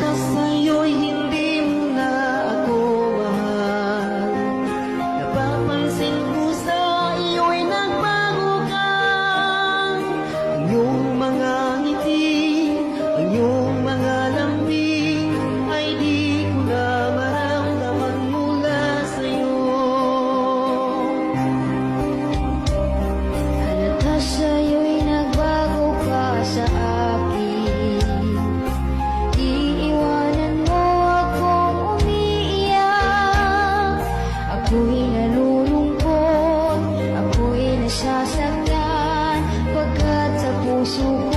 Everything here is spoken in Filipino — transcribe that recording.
打算有隐蔽 Ako'y nalulungkot, ako'y nasasaktan. Pagkat sa puso ko